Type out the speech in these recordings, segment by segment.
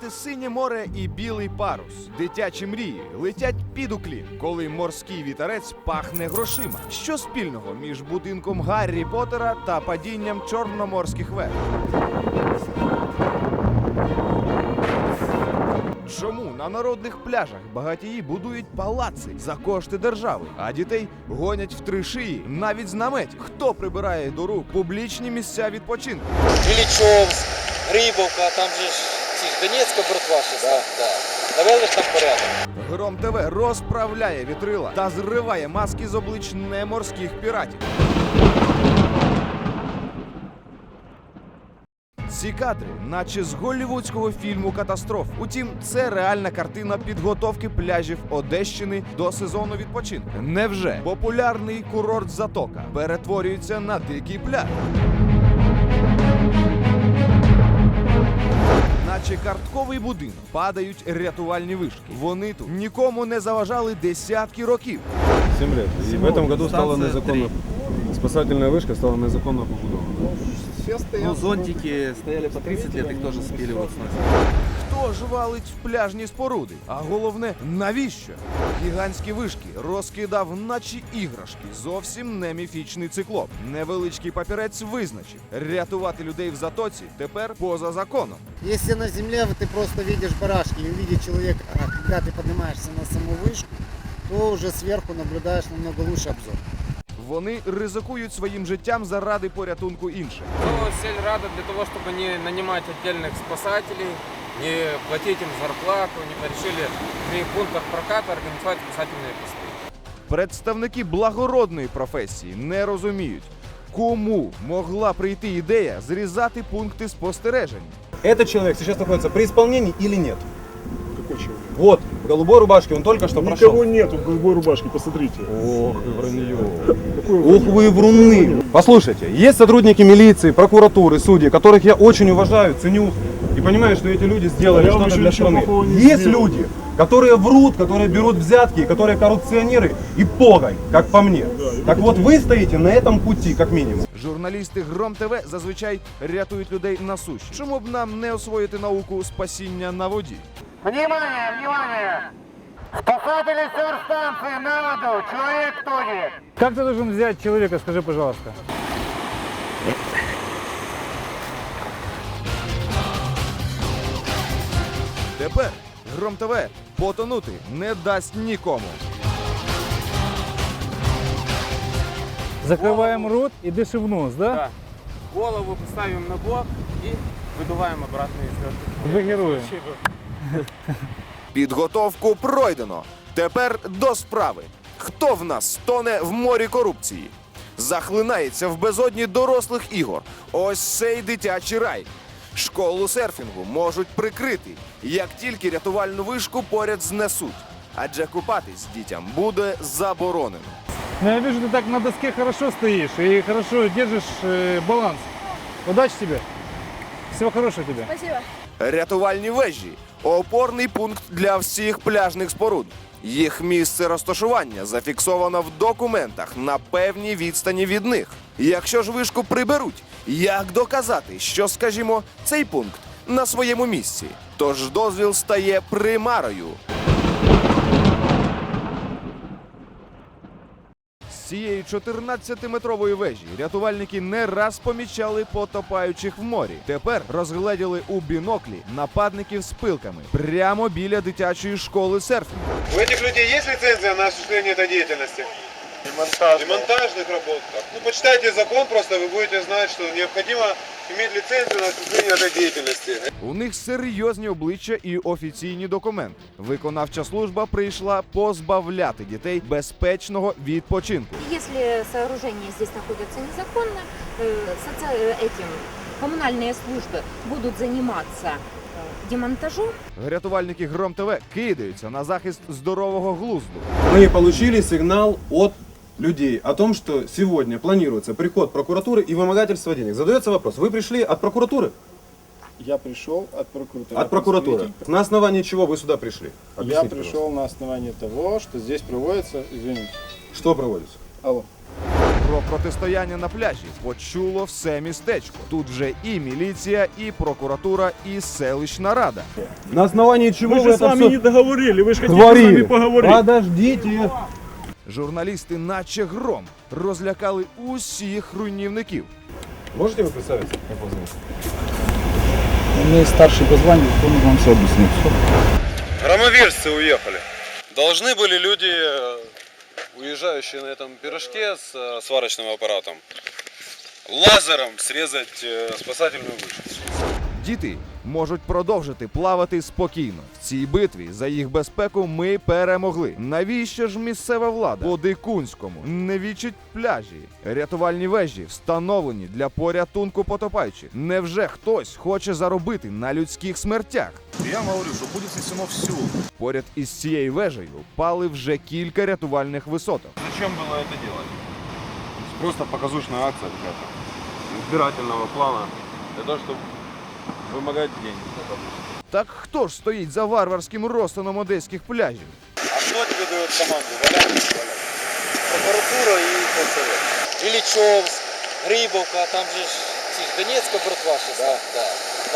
подолати синє море і білий парус. Дитячі мрії летять під уклін, коли морський вітерець пахне грошима. Що спільного між будинком Гаррі Поттера та падінням чорноморських веж? Чому на народних пляжах багатії будують палаци за кошти держави, а дітей гонять в три шиї навіть з? Хто прибирає до рук публічні місця відпочинку? Іллічовськ, Рибовка, там же ж Донецька братва ще да, да. Навели ж там порядок. Гром ТВ розправляє вітрила та зриває маски з облич неморських піратів. Ці кадри, наче з голлівудського фільму Катастроф. Утім, це реальна картина підготовки пляжів Одещини до сезону відпочинку. Невже популярний курорт Затока перетворюється на дикий пляж? Наче картковий будинок падають рятувальні вишки. Вони тут нікому не заважали десятки років. 7 лет. И в этом году стала незаконно... спасательна вишка стала незаконно побудована. Ну, зонтики стояли по 30 лет, их тоже спиливают сносят. Хто ж валить в пляжні споруди? А головне, навіщо? Гігантські вишки розкидав, наче іграшки. Зовсім не міфічний циклоп. Невеличкий папірець визначив. Рятувати людей в затоці тепер поза законом. Если на земле ты просто видишь барашки и увидишь человека, а когда ты поднимаешься на саму вышку, то уже сверху наблюдаешь намного лучше обзор. Вони ризикують своїм життям заради порятунку інших. Ну, сельрада для того, чтобы не нанимать отдельных спасателей, не платить им зарплату, не решили при пунктах проката организовать спасательные посты. Представники благородної професії не розуміють, кому могла прийти ідея зрізати пункти спостереження. Этот человек сейчас находится при исполнении или нет? Какой человек? Вот, в голубой рубашке, он только что Никого прошел. нету в голубой рубашке, посмотрите. Ох, вы вранье. Какой Ох, вы вруны. Послушайте, есть сотрудники милиции, прокуратуры, судьи, которых я очень уважаю, ценю и понимаю, что эти люди сделали Я вам что-то еще для ничего страны. плохого не Есть сделал. люди, которые врут, которые берут взятки, которые коррупционеры и погонь, как по мне. Так вот, вы стоите на этом пути, как минимум. Журналісти Гром ТВ зазвичай рятують людей на суші. Чому б нам не освоїти науку спасіння на воді? Внимание, внимание! Спасатели станции на воду! Человек тонет! Как ты должен взять человека, скажи, пожалуйста? Тепер Гром ТВ потонути не дасть нікому. Закрываем рот и дышим в нос, да? Да. Голову ставим на бок и выдуваем обратно из легких. Вы герои. Підготовку пройдено. Тепер до справи. Хто в нас тоне в морі корупції? Захлинається в безодні дорослих ігор. Ось цей дитячий рай. Школу серфінгу можуть прикрити, як тільки рятувальну вишку поряд знесуть. Адже купатись дітям буде заборонено. Ну, я вижу, ти так на доске хорошо стоїш і хорошо держишь э, баланс. Удачі тебе. Всего тобі. тебе. Рятувальні вежі опорний пункт для всіх пляжних споруд. Їх місце розташування зафіксовано в документах на певній відстані від них. Якщо ж вишку приберуть, як доказати, що, скажімо, цей пункт на своєму місці? Тож дозвіл стає примарою. Цієї 14-метрової вежі рятувальники не раз помічали потопаючих в морі. Тепер розгледіли у біноклі нападників з пилками прямо біля дитячої школи серфінгу. У цих людей є ліцензія на осуществление этой деятельности? Демонтаж. Демонтажных работ. Ну, почитайте закон, просто вы будете знать, что необходимо иметь лицензию на осуществление этой деятельности. У них серйозні обличчя і офіційні документи. Виконавча служба прийшла позбавляти дітей безпечного відпочинку. Если сооружения здесь находятся незаконно, э, соци- э, этим коммунальные службы будут заниматься э, демонтажом Рятувальники Гром ТВ кидаються на захист здорового глузду. Мы получили сигнал от людей о том, что сегодня планируется приход прокуратуры и вымогательство денег. Задается вопрос, вы пришли от прокуратуры? Я пришел от прокуратуры. От прокуратуры. На основании чего вы сюда пришли? Я Объясните, пришел на основании того, что здесь проводится, извините, пожалуйста. Что проводится? алло, Про протистояння на пляжі почуло все містечко. Тут вже і міліція, і прокуратура, і селищна рада. На основании чего Мы вы же это с вами всё не договорили, вы же хотите с творили? нами поговорить. Подождите. Журналісти, наче гром, розлякали усіх руйнівників. Можете вы представиться? Как вас зовут? Мы старший по званию, он вам все объяснит. Громовержцы уехали. Должны были люди, э, уезжающие на этом пирожке с э, сварочным аппаратом, лазером срезать э, спасательную вышку. Діти можуть продовжити плавати спокійно. В цій битві за їх безпеку ми перемогли. Навіщо ж місцева влада по дикунському не вічить пляжі? Рятувальні вежі встановлені для порятунку потопаючих. Невже хтось хоче заробити на людських смертях? Я говорю, что будет снесено все. Поряд із цією вежею пали вже кілька рятувальних висоток. Зачем было это делать? Просто показушная акция какая-то. Избирательного плана. Для того, чтобы вымогать деньги. Так хто ж стоїть за варварським розтаном одеських пляжів? А хто тобі дає команду? Валять, валять. Прокуратура і поселок. Іллічовськ, Грибовка, там же ж ці ж Донецька братва ще да, да.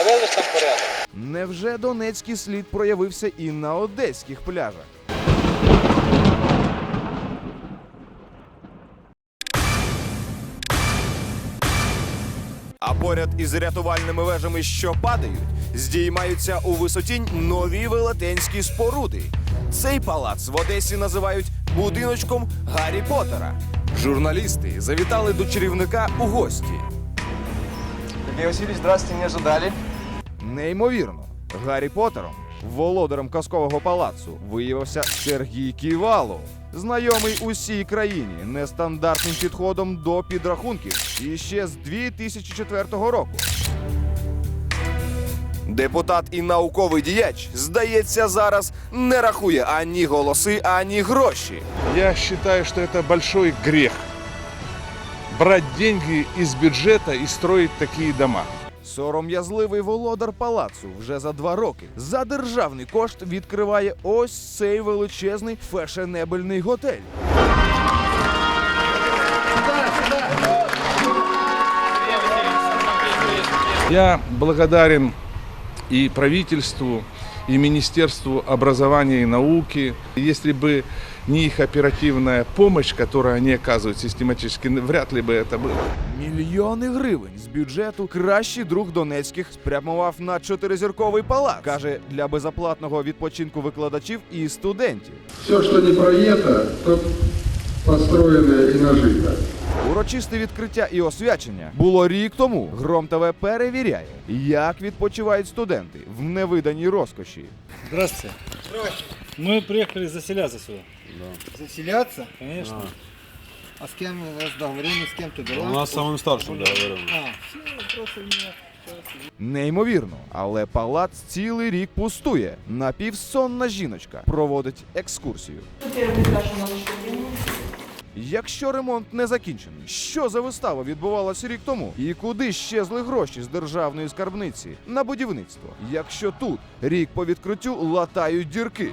Навели ж там порядок. Невже донецький слід проявився і на одеських пляжах? А поряд із рятувальними вежами, що падають, здіймаються у висоті нові велетенські споруди. Цей палац в Одесі називають будиночком Гаррі Поттера. Журналісти завітали до чарівника у гості. Сергей Васильевич, здравствуйте, не ожидали. Неймовірно, Гаррі Поттером, володарем казкового палацу, виявився Сергій Ківалов, знайомий усій країні нестандартним підходом до підрахунків і ще з 2004 року. Депутат і науковий діяч, здається, зараз не рахує ані голоси, ані гроші. Я считаю, что это большой грех. Брать деньги из бюджета и строить такие дома. Сором'язливий володар палацу вже за два роки за державний кошт відкриває ось цей величезний фешенебельний готель. Я благодарен и правительству, и Министерству образования и науки. Если бы не их оперативная помощь, которую они оказывают систематически, вряд ли бы это было. Мільйони гривень з бюджету кращий друг Донецьких спрямував на чотиризірковий палац. каже для безоплатного відпочинку викладачів і студентів. Все, что не про это, то построено и нажито. Урочисте відкриття і освячення було рік тому. Гром ТВ перевіряє, як відпочивають студенти в невиданій розкоші. Здравствуйте. Мы приехали заселяться сюда. Заселяться? Конечно. А с кем у вас договоренность, с кем ты была? У нас самым старшим договорен. А, все, вопросов нет. Неймовірно, але палац цілий рік пустує. Напівсонна жіночка проводить екскурсію. Якщо ремонт не закінчений, що за вистава відбувалася рік тому? І куди щезли гроші з державної скарбниці на будівництво? Якщо тут рік по відкриттю латають дірки.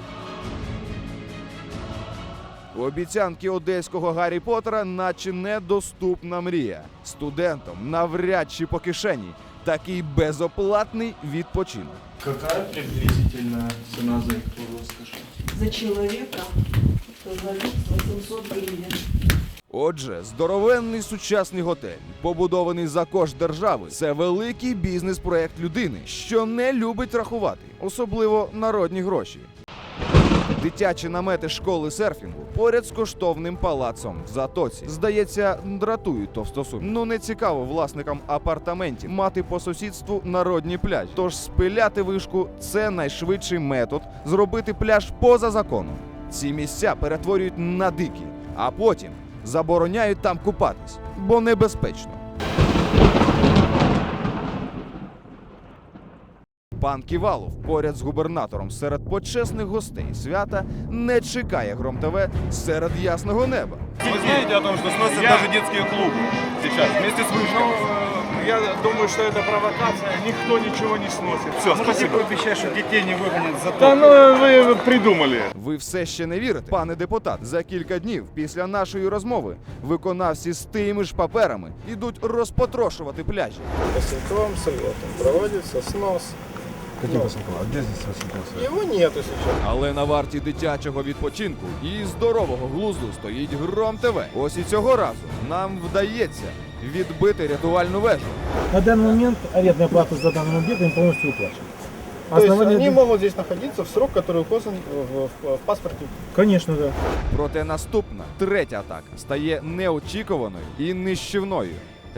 Обіцянки одеського Гаррі Поттера наче недоступна мрія. Студентам навряд чи по кишені такий безоплатний відпочинок. Какая приблизительная цена за эту роскошь? За человека за 800 гривен. Отже, здоровенний сучасний готель, побудований за кошт держави, це великий бізнес-проект людини, що не любить рахувати, особливо народні гроші. Дитячі намети школи серфінгу поряд з коштовним палацом в затоці. Здається, дратують товстосумі. Ну не цікаво власникам апартаментів мати по сусідству народні пляжі. Тож спиляти вишку це найшвидший метод зробити пляж поза законом. Ці місця перетворюють на дикі, а потім забороняють там купатись, бо небезпечно. Пан Ківалов поряд з губернатором серед почесних гостей свята не чекає Гром ТВ серед ясного неба. Вы знаете о том, что сносят даже детские клубы сейчас вместе с вышками? я думаю, что это провокация. Никто ничего не сносит. Все, спасибо. обещать, что детей не выгонят за Да ну вы придумали. Ви все ще не вірите, пане депутат. За кілька днів після нашої розмови виконавці з тими ж паперами ідуть розпотрошувати пляжі. Посылковым слетом проводится снос. Каким посылком? А где здесь посылком? Его нету сейчас. Але на варті дитячого відпочинку і здорового глузду стоїть Гром ТВ. Ось і цього разу нам вдається відбити рятувальну вежу. На данный момент арендная плата за данным объектом им полностью уплачена. То есть Основание- они могут здесь находиться в срок, который указан в, в- в паспорте. Конечно, да. Проте наступна третя атака стає неочікуваною і нищівною.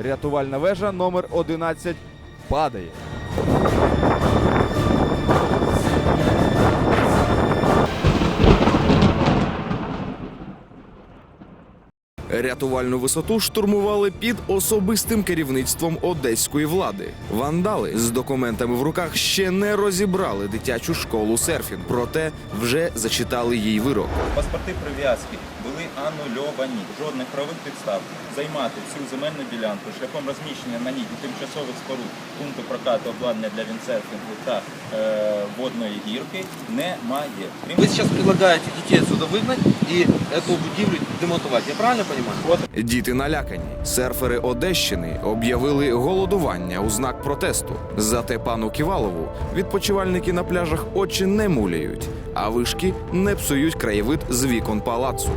Рятувальна вежа номер 11 падає. Рятувальну висоту штурмували під особистим керівництвом одеської влади. Вандали з документами в руках ще не розібрали дитячу школу серфінг, проте вже зачитали їй вирок. Паспорти прив'язки анульовані. Жодних правових підстав займати цю земельну ділянку шляхом розміщення на ній тимчасових споруд пункту прокату обладнання для віндсерфінгу та е, водної гірки немає. Крім Вы сейчас предлагаете детей отсюда выгнать и эту будивлю демонтовать. Я правильно понимаю? Діти налякані. Серфери Одещини об'явили голодування у знак протесту. Зате пану Ківалову відпочивальники на пляжах очі не муляють, а вишки не псують краєвид з вікон палацу.